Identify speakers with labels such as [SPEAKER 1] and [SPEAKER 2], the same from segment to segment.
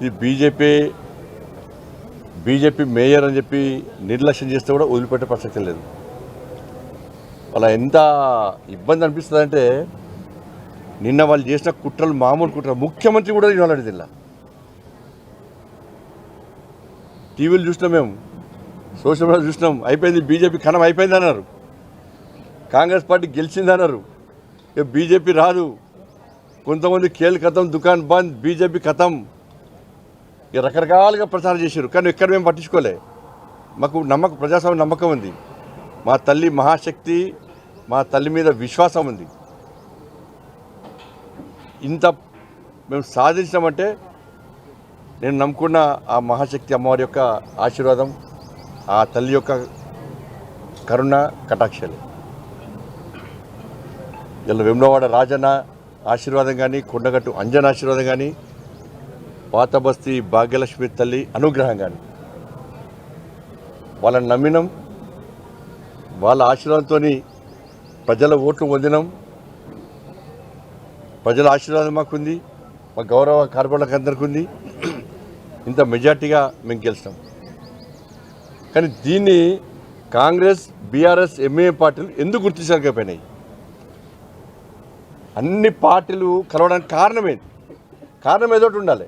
[SPEAKER 1] ఇది BJP BJP mayor అని చెప్పి నిర్లక్ష్యం చేస్తే కూడా వదిలిపెట్టే ప్రసక్తి లేదు. అలా ఎంత ఇబ్బంది అనిపిస్తుందంటే నిన్న వాళ్ళు చేసిన కుట్రలు మామూలు కుట్రలు ముఖ్యమంత్రి కూడా ఇవాళ జిల్లా టీవీలు చూసినాం మేము సోషల్ మీడియా చూసినాం అయిపోయింది బీజేపీ కణం అయిపోయింది అన్నారు. కాంగ్రెస్ పార్టీ గెలిచింది అన్నారు. బీజేపీ రాదు. కొంతమంది కేల్ కథం దుకాన్ బంద్ బీజేపీ కథం. రకరకాలుగా ప్రచారం చేశారు. కానీ ఎక్కడ మేము పట్టించుకోలే. మాకు నమ్మకం ప్రజాస్వామ్య నమ్మకం ఉంది. మా తల్లి మహాశక్తి మా తల్లి మీద విశ్వాసం ఉంది. ఇంత మేము సాధించామంటే నేను నమ్ముకున్న ఆ మహాశక్తి అమ్మవారి యొక్క ఆశీర్వాదం ఆ తల్లి యొక్క కరుణ కటాక్షలు. ఇలా వెమ్లవాడ రాజన్న ఆశీర్వాదం కానీ కొండగట్టు అంజన ఆశీర్వాదం కానీ పాత బస్తీ భాగ్యలక్ష్మి తల్లి అనుగ్రహం కానీ వాళ్ళని నమ్మినాం వాళ్ళ ఆశీర్వాదంతో ప్రజల ఓట్లు పొందినాం. ప్రజల ఆశీర్వాదం మాకుంది మా గౌరవ కార్పొరేట్లకు అందరికీ ఉంది ఇంత మెజార్టీగా మేము గెలిచినాం. కానీ దీన్ని కాంగ్రెస్ బీఆర్ఎస్ ఎంఏ పార్టీలు ఎందుకు గుర్తించలేకపోయినాయి? అన్ని పార్టీలు కలవడానికి కారణం కారణం ఏదో ఉండాలి.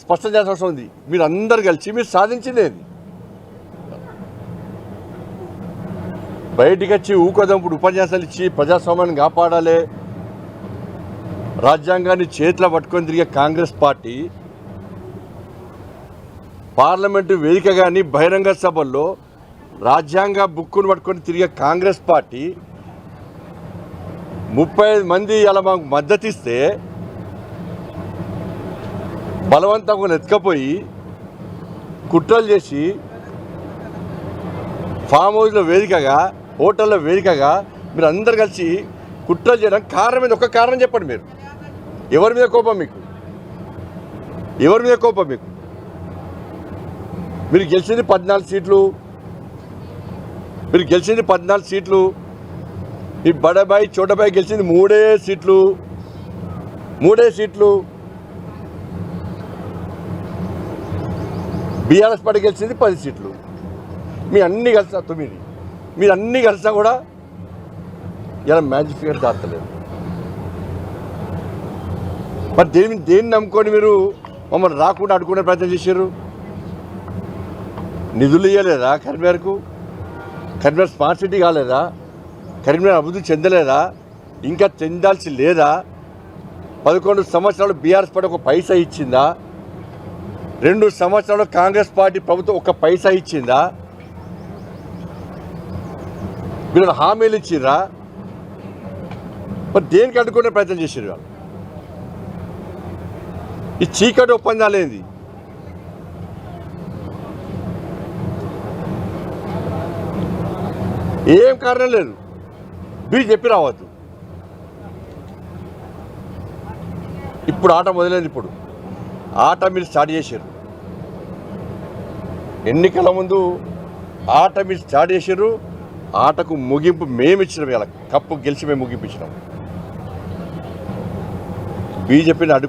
[SPEAKER 1] స్పష్టం చేయాల్సిన అవసరం ఉంది మీరు అందరు కలిసి మీరు సాధించింది బయటికి వచ్చి ఊకదంపుడు ఉపన్యాసాలు ఇచ్చి ప్రజాస్వామ్యాన్ని కాపాడాలి. రాజ్యాంగాన్ని చేతిలో పట్టుకొని తిరిగే కాంగ్రెస్ పార్టీ పార్లమెంటు వేదిక కానీ బహిరంగ సభల్లో రాజ్యాంగ బుక్కును పట్టుకొని తిరిగే కాంగ్రెస్ పార్టీ ముప్పై ఐదు మంది అలా మాకు మద్దతిస్తే బలవంతంగా ఎత్తుకపోయి కుట్రలు చేసి ఫామ్ హౌస్లో వేదికగా హోటల్లో వేదికగా మీరు అందరు కలిసి కుట్రలు చేయడానికి కారణం మీద ఒక కారణం చెప్పండి మీరు. ఎవరి మీద కోపం మీకు? ఎవరి మీద కోపం మీకు? మీరు గెలిచింది పద్నాలుగు సీట్లు. మీరు గెలిచింది పద్నాలుగు సీట్లు. ఈ బడబాయి చోటబాయి గెలిచింది మూడే సీట్లు. మూడే సీట్లు. బీఆర్ఎస్ పార్టీ గెలిచింది పది సీట్లు. మీ అన్ని కలిసా తొమ్మిది. మీరు అన్ని కలిసా కూడా ఇలా మ్యాజిక్ ఫిగర్ దాటలేదు. మరి దేని దేన్ని నమ్ముకొని మీరు మమ్మల్ని రాకుండా అడ్డుకునే ప్రయత్నం చేశారు? నిధులు ఇవ్వలేదా కరీంనగర్కు? కరీంనగర్ స్మార్ట్ సిటీ కాలేదా? కరీంనగర్ అభివృద్ధి చెందలేదా? ఇంకా చెందాల్సి లేదా? పదకొండు సంవత్సరాలు బీఆర్ఎస్ పార్టీ ఒక పైసా ఇచ్చిందా? రెండు సంవత్సరాలు కాంగ్రెస్ పార్టీ ప్రభుత్వం ఒక పైసా ఇచ్చిందా? వీళ్ళు హామీలు ఇచ్చిర్రా మరి దేనికి అడ్డుకునే ప్రయత్నం చేసారు వాళ్ళు ఈ చీకటి ఒప్పందాలు ఏంది? ఏం కారణం లేదు. మీరు చెప్పి రావద్దు. ఇప్పుడు ఆట మొదలైంది ఇప్పుడు. ఆట మీరు స్టార్ట్ చేశారు. ఎన్నికల ముందు ఆట మీరు స్టార్ట్ చేసారు ఆటకు ముగింపు మేము ఇచ్చినాం ఇలా కప్పు గెలిచి మేము ముగింపు ఇచ్చినాం. బీజేపీని అడ్డు